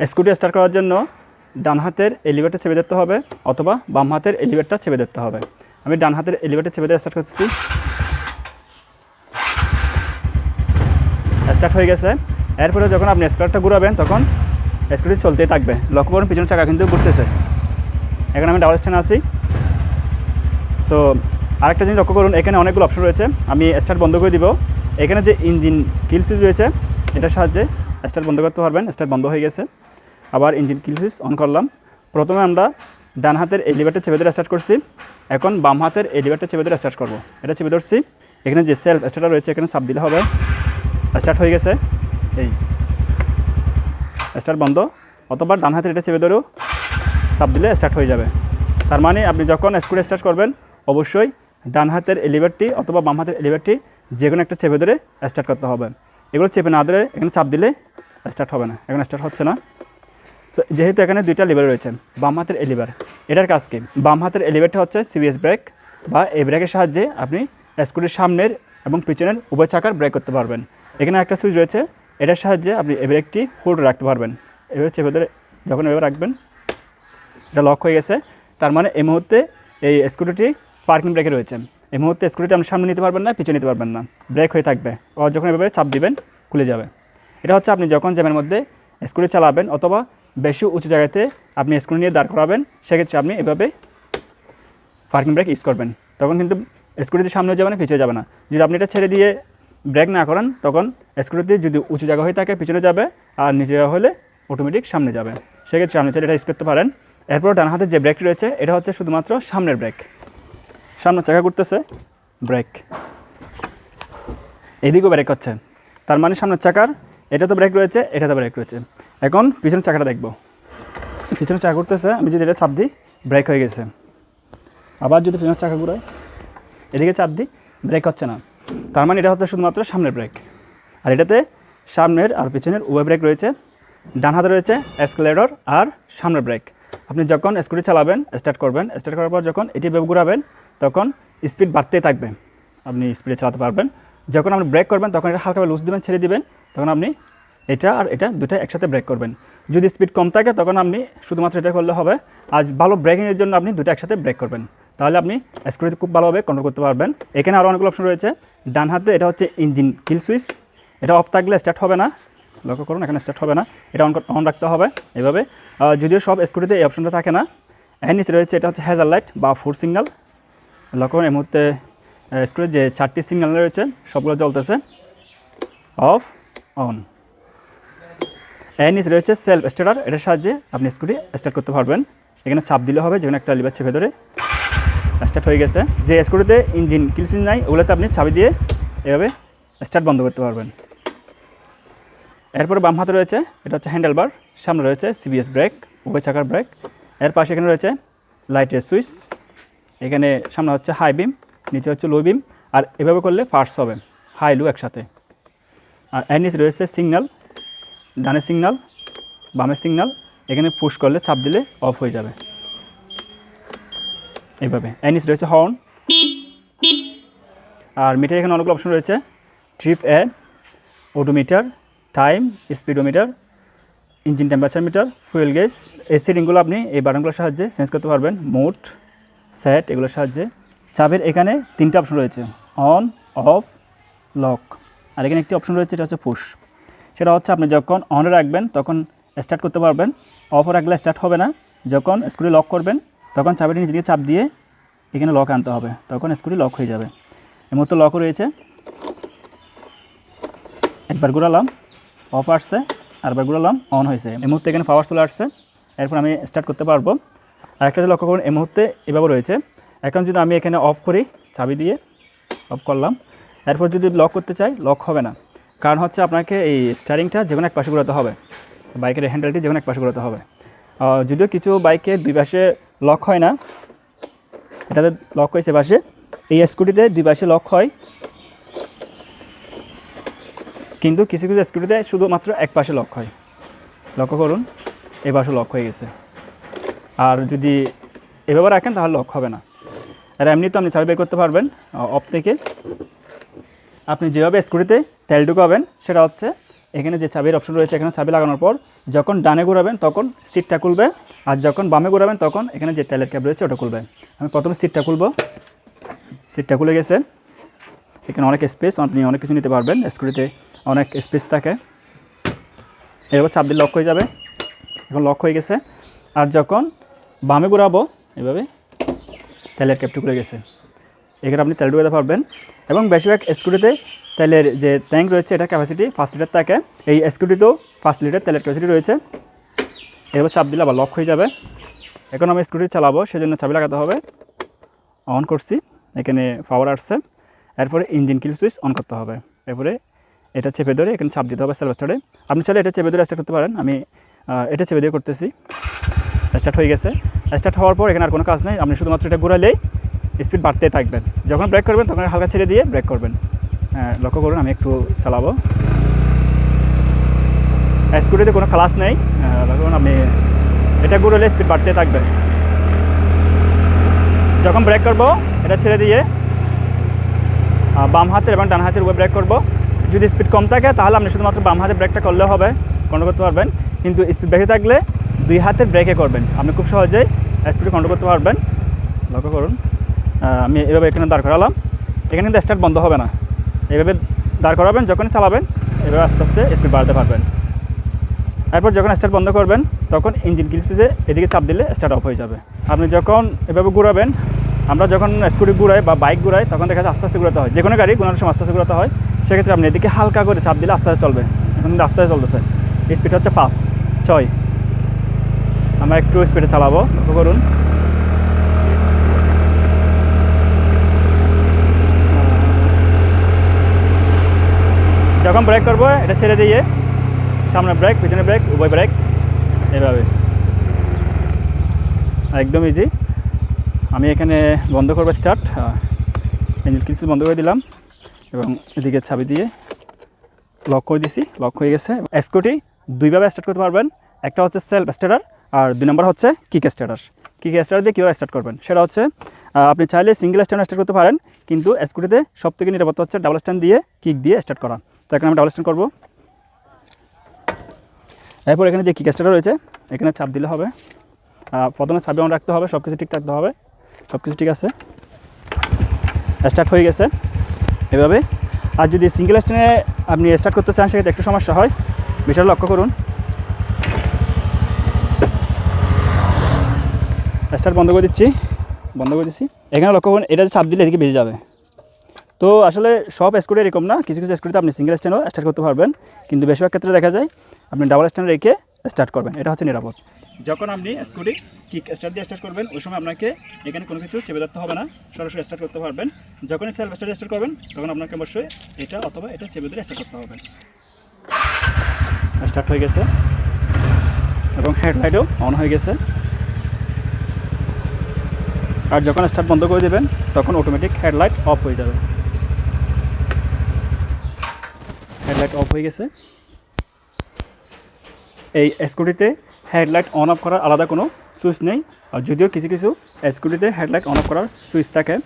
Scooty start করার জন্য ডান হাতের এলিভেটর চেপে ধরতে হবে অথবা বাম হাতের এলিভেটটা চেপে ধরতে হবে। আমি ডান হাতের এলিভেটর চেপে দিয়ে স্টার্ট করতেছি। স্টার্ট হয়ে গেছে। এরপরে যখন আপনি স্কার্টটা ঘুরাবেন, তখন স্কুটি চলতেই থাকবে। লক্ষ্য করুন, পিছনের চাকা কিন্তু ঘুরতেছে। এখানে আমি ডাবল স্ট্যান্ড আছি। সো আরেকটা জিনিস লক্ষ্য করুন, এখানে অনেকগুলো অপশন রয়েছে। আমি স্টার্ট বন্ধ করে দিব। এখানে যে ইঞ্জিন কিল রয়েছে, এটার সাহায্যে স্টার্ট বন্ধ করতে পারবেন। স্টার্ট বন্ধ হয়ে গেছে। আবার ইঞ্জিন কিল সুইচ অন করলাম। প্রথমে আমরা ডান হাতের এলিভেটর চেপে ধরে স্টার্ট করছি। এখন বাম হাতের এলিভেটর চেপে ধরে স্টার্ট করব। এটা চেপে ধরছি। এখানে যে সেলফ স্টার্টার রয়েছে, এখানে চাপ দিলে হবে। স্টার্ট হয়ে গেছে। এই স্টার্ট বন্ধ। অথবা ডান হাতের এটা চেপে ধরেও চাপ দিলে স্টার্ট হয়ে যাবে। তার মানে আপনি যখন স্কুটি স্টার্ট করবেন, অবশ্যই ডান হাতের এলিভেটটি অথবা বাম হাতের এলিভেটটি যে কোনো একটা চেপে ধরে স্টার্ট করতে হবে। এগুলো চেপে না ধরে এখানে চাপ দিলে স্টার্ট হবে না। এখন স্টার্ট হচ্ছে না। যেহেতু এখানে দুইটা লিভার রয়েছে, বাম হাতের এলিভার এটার কাজ কি? বাম হাতের এলিভারটা হচ্ছে সিবিএস ব্রেক বা এই ব্রেকের সাহায্যে আপনি স্কুটির সামনের এবং পিছনের উভয় চাকার ব্রেক করতে পারবেন। এখানে একটা সুইচ রয়েছে, এটার সাহায্যে আপনি এই ব্রেকটি হোল্ড রাখতে পারবেন। এভাবে চেপে ধরে যখন এভাবে রাখবেন, এটা লক হয়ে গেছে। তার মানে এই মুহূর্তে এই স্কুটিটি পার্কিং ব্রেকে রয়েছে। এই মুহূর্তে স্কুটিটি আপনি সামনে নিতে পারবেন না, পিছনে নিতে পারবেন না। ব্রেক হয়ে থাকবে আর যখন এভাবে চাপ দিবেন, খুলে যাবে। এটা হচ্ছে আপনি যখন জ্যামের মধ্যে স্কুটি চালাবেন অথবা বেশি উঁচু জায়গাতে আপনি স্কুটি নিয়ে দাঁড় করাবেন, সেক্ষেত্রে আপনি এভাবে পার্কিং ব্রেক ইউজ করবেন। তখন কিন্তু স্কুটিতে সামনে যাবে না পিছিয়ে যাবে না। যদি আপনি এটা ছেড়ে দিয়ে ব্রেক না করেন, তখন স্কুটিতে যদি উঁচু জায়গা হয়ে থাকে, পিছনে যাবে আর নিচে হলে অটোমেটিক সামনে যাবে। সেক্ষেত্রে আপনি চাইলে এটা ইউজ করতে পারেন। এরপর ডান হাতে যে ব্রেকটি রয়েছে, এটা হচ্ছে শুধুমাত্র সামনের ব্রেক সামনের চাকা ঘুরতেছে ব্রেক এদিকেও ব্রেক হচ্ছে। তার মানে সামনের চাকার এটা তো ব্রেক রয়েছে এটাতে ব্রেক রয়েছে। এখন পিছনের চাকাটা দেখব। পিছনের চাকা ঘুরতেছে, আমি যদি এটা চাপ দিই ব্রেক হয়ে গেছে। আবার যদি পিছনের চাকা ঘুরাই, এদিকে চাপ দিই ব্রেক হচ্ছে না। তার মানে এটা হচ্ছে শুধুমাত্র সামনের ব্রেক আর এটাতে সামনের আর পিছনের উভয় ব্রেক রয়েছে। ডান হাতে রয়েছে এসকেলেটর আর সামনের ব্রেক আপনি যখন স্কুটি চালাবেন স্টার্ট করবেন স্টার্ট করার পর যখন এটি বেব ঘুরাবেন, তখন স্পিড বাড়তেই থাকবে। আপনি স্পিডে চালাতে পারবেন। যখন আপনি ব্রেক করবেন, তখন এটা হালকাভাবে লুজ দেবেন, ছেড়ে দিবেন। তখন আপনি এটা আর এটা দুটো একসাথে ব্রেক করবেন। যদি স্পিড কম থাকে, তখন আপনি শুধুমাত্র এটা করলে হবে। আর ভালো ব্রেকিংয়ের জন্য আপনি দুটো একসাথে ব্রেক করবেন। তাহলে আপনি স্কুটিতে খুব ভালোভাবে কন্ট্রোল করতে পারবেন। এখানে আরও অনেকগুলো অপশন রয়েছে। ডান হাতে এটা হচ্ছে ইঞ্জিন কিল সুইচ এটা অফ থাকলে স্টার্ট হবে না। লক্ষ্য করুন, এখানে স্টার্ট হবে না। এটা অন অন রাখতে হবে এভাবে। যদিও সব স্কুটিতে এই অপশনটা থাকে না। এর নিচে রয়েছে এটা হচ্ছে হ্যাজার লাইট বা ফুড সিগন্যাল লক্ষ্য করুন, এই মুহূর্তে স্কুলের যে চারটি সিগন্যাল রয়েছে, সবগুলো জ্বলতেছে। Off on. নিচে রয়েছে সেলফ স্টার্টার এটার সাহায্যে আপনি স্কুটি স্টার্ট করতে পারবেন। এখানে চাপ দিলে হবে, যেখানে একটা লিভার চেপে ধরে স্টার্ট হয়ে গেছে। যে স্কুটিতে ইঞ্জিন কিলসিন নাই, ওগুলোতে আপনি চাবি দিয়ে এভাবে স্টার্ট বন্ধ করতে পারবেন। এরপরে বাম হাতে রয়েছে, এটা হচ্ছে হ্যান্ডেল বার সামনে রয়েছে সিবিএস ব্রেক উভয় চাকার ব্রেক এর পাশে এখানে রয়েছে লাইটের সুইচ এখানে সামনে হচ্ছে হাই বিম নিচে হচ্ছে লো বিম আর এভাবে করলে ফার্স্ট হবে হাই লো একসাথে। আর নিচে রয়েছে সিগনাল ডানের সিগনাল বামের সিগনাল এখানে পুশ করলে চাপ দিলে অফ হয়ে যাবে। এইভাবে। নিচে রয়েছে হর্ন আর মিটার এখানে অনেকগুলো অপশন রয়েছে। Trip add odometer time speedometer engine temperature meter fuel gauge এই সেটিংগুলো আপনি এই বাটনগুলোর সাহায্যে চেঞ্জ করতে পারবেন। মোট সেট এগুলোর সাহায্যে। চাপের এখানে তিনটা অপশন রয়েছে। অন অফ লক আর এখানে একটি অপশন রয়েছে, এটা হচ্ছে পুশ সেটা হচ্ছে আপনি যখন অনে রাখবেন, তখন স্টার্ট করতে পারবেন। অফ রাখলে স্টার্ট হবে না। যখন স্কুটি লক করবেন, তখন চাবিটি নিচে দিকে চাপ দিয়ে এখানে লক আনতে হবে। তখন স্কুটি লক হয়ে যাবে। এই মুহূর্তে লকও রয়েছে। একবার ঘুরালাম অফ আসছে আরবার ঘুরালাম অন হয়েছে। এই মুহূর্তে এখানে পাওয়ার চলে আসছে। এরপর আমি স্টার্ট করতে পারব। আর একটা লক্ষ্য করুন, এই মুহূর্তে এভাবে রয়েছে। এখন যদি আমি এখানে অফ করি, চাবি দিয়ে অফ করলাম এরপর যদি লক করতে চাই লক হবে না। কারণ হচ্ছে আপনাকে এই স্টারিংটা যে কোনো এক পাশে ঘোরাতে হবে। বাইকের হ্যান্ডেলটি যে কোনো এক পাশে ঘোরাতে হবে। যদিও কিছু বাইকে দুই পাশে লক হয় না, এটাতে লক হয়েছে পাশে এই স্কুটিতে দুই পাশে লক হয়। কিন্তু কিছু কিছু স্কুটিতে শুধুমাত্র এক পাশে লক হয়। লক্ষ্য করুন, এ পাশে লক হয়ে গেছে। আর যদি এভাবে রাখেন, তাহলে লক হবে না। আর এমনি তো আপনি বের করতে পারবেন অফ থেকে। আপনি যেভাবে স্কুটিতে তেল ঢুকাবেন, সেটা হচ্ছে এখানে যে চাবির অপশন রয়েছে, এখানে চাবি লাগানোর পর যখন ডানে ঘোরাবেন তখন সিটটা খুলবে, আর যখন বামে ঘোরাবেন তখন এখানে যে তেলের ক্যাব রয়েছে, ওটা খুলবে। আমি প্রথমে সিটটা খুলবো। সিটটা খুলে গেছে। এখানে অনেক স্পেস আপনি অনেক কিছু নিতে পারবেন স্কুটিতে অনেক স্পেস থাকে। এবার চাপ দিয়ে লক হয়ে যাবে। এখন লক হয়ে গেছে। আর যখন বামে ঘুরাবো, এভাবে তেলের ক্যাপটি খুলে গেছে। এখানে আপনি তেল ঢুকাতে পারবেন। এবং বেশিরভাগ স্কুটিতে তেলের যে ট্যাঙ্ক রয়েছে, এটা ক্যাপাসিটি পাঁচ লিটার থাকে। এই স্কুটিতেও পাঁচ লিটার তেলের ক্যাপাসিটি রয়েছে। এবার চাপ দিলে আবার লক হয়ে যাবে। এখন আমি স্কুটি চালাবো, সেজন্য চাবি লাগাতে হবে। অন করছি, এখানে পাওয়ার আসছে। এরপরে ইঞ্জিন কিল সুইচ অন করতে হবে। এরপরে এটা চেপে ধরে এখানে চাপ দিতে হবে সেলভাস্টারে আপনি চাইলে এটা চেপে ধরে স্টার্ট করতে পারেন। আমি এটা চেপে দিয়ে করতেছি। স্টার্ট হয়ে গেছে। স্টার্ট হওয়ার পর এখানে আর কোনো কাজ নেই। আপনি শুধুমাত্র এটা ঘোরালেই স্পিড বাড়তেই থাকবেন। যখন ব্রেক করবেন তখন হালকা ছেড়ে দিয়ে ব্রেক করবেন। হ্যাঁ লক্ষ্য করুন আমি একটু চালাবো। স্কুটিতে কোনো ক্লাস নেই। আহ, লক্ষ্য করুন আপনি এটা ঘুরলে স্পিড বাড়তেই থাকবে। যখন ব্রেক করব এটা ছেড়ে দিয়ে বাম হাতের এবং ডান হাতের উপরে ব্রেক করব। যদি স্পিড কম থাকে তাহলে আপনি শুধুমাত্র বাম হাতে ব্রেকটা করলে হবে কন্ট্রোল করতে পারবেন। কিন্তু স্পিড বেশি থাকলে দুই হাতের ব্রেকে করবেন। আপনি খুব সহজেই স্পিড কন্ট্রোল করতে পারবেন। লক্ষ্য করুন। আমি এভাবে এখানে দাঁড় করালাম। এখানে কিন্তু স্টার্ট বন্ধ হবে না। এভাবে দাঁড় করাবেন, যখনই চালাবেন, এভাবে আস্তে আস্তে স্পিড বাড়াতে পারবেন। এরপর যখন স্টার্ট বন্ধ করবেন, তখন ইঞ্জিন কিল সুইচে এদিকে চাপ দিলে স্টার্ট অফ হয়ে যাবে। আপনি যখন এভাবে ঘুরাবেন, আমরা যখন স্কুটি ঘুরাই বা বাইক ঘুরাই, তখন দেখা যায় আস্তে আস্তে ঘুরাতে হয়। যে কোনো গাড়ি ঘোরানোর সময় আস্তে আস্তে ঘুরাতে হয়। সেক্ষেত্রে আপনি এদিকে হালকা করে চাপ দিলে আস্তে আস্তে চলবে। এখন আস্তে আস্তে চলতেছে। স্পিড হচ্ছে পাঁচ, ছয়। আমরা একটু স্পিডে চালাবো। লক্ষ্য করুন। যখন ব্রেক করব, এটা ছেড়ে দিয়ে, সামনে ব্রেক পিছনে ব্রেক উভয় ব্রেক এভাবে। একদম ইজি আমি এখানে বন্ধ করব স্টার্ট ইঞ্জিন কিছু বন্ধ করে দিলাম এবং এদিকে চাবি দিয়ে লক করে দিছি। লক হয়ে গেছে। স্কুটি দুইভাবে স্টার্ট করতে পারবেন। একটা হচ্ছে সেলফ স্টার্টার আর দুই নম্বর হচ্ছে কিক স্টার্টার কিক স্টার্টার দিয়ে কীভাবে স্টার্ট করবেন? সেটা হচ্ছে আপনি চাইলে সিঙ্গেল স্ট্যান্ড স্টার্ট করতে পারেন, কিন্তু স্কুটিতে সব থেকে নিরাপত্তা হচ্ছে ডাবল স্ট্যান্ড দিয়ে কিক দিয়ে স্টার্ট করা। তো এখানে আমি ডাবল স্ট্যান্ড করব। এরপর এখানে যে কিক স্টার্টার রয়েছে, এখানে চাপ দিলে হবে। প্রথমে চাবি অন রাখতে হবে সব কিছু ঠিক রাখতে হবে। সব কিছু ঠিক আছে। স্টার্ট হয়ে গেছে। এভাবে। আর যদি সিঙ্গেল স্ট্যান্ডে আপনি স্টার্ট করতে চান, সেক্ষেত্রে একটু সমস্যা হয়। বিষয়টা লক্ষ্য করুন। স্টার্ট বন্ধ করে দিচ্ছি। বন্ধ করে দিচ্ছি। এখানে লক্ষ্য করুন, এটা চাপ দিলে এদিকে বেজে যাবে। তো আসলে সব স্কুটি এরকম না। কিছু কিছু স্কুটিতে আপনি সিঙ্গেল স্ট্যান্ডও স্টার্ট করতে পারবেন। কিন্তু বেশিরভাগ ক্ষেত্রে দেখা যায়, আপনি ডাবল স্ট্যান্ড রেখে স্টার্ট করবেন। এটা হচ্ছে নিরাপদ। যখন আপনি স্কুটি কিক স্টার্ট দিয়ে স্টার্ট করবেন, ওই সময় আপনাকে এখানে কোনো কিছু চেপে ধরতে হবে না। সরাসরি স্টার্ট করতে পারবেন। যখনই সেলফ স্টার্ট স্টার্ট করবেন, তখন আপনাকে অবশ্যই এটা অথবা এটা চেপে ধরে স্টার্ট করতে হবে। স্টার্ট হয়ে গেছে। এবং হেডলাইটও অন হয়ে গেছে। আর যখন স্টার্ট বন্ধ করে দেবেন, তখন অটোমেটিক হেডলাইট অফ হয়ে যাবে। হেডলাইট অফ হয়ে গেছে। এই স্কুটিতে হেডলাইট অন অফ করার আলাদা কোনো সুইচ নেই। যদিও কিছু কিছু স্কুটিতে হেডলাইট অন অফ করার সুইচ থাকে।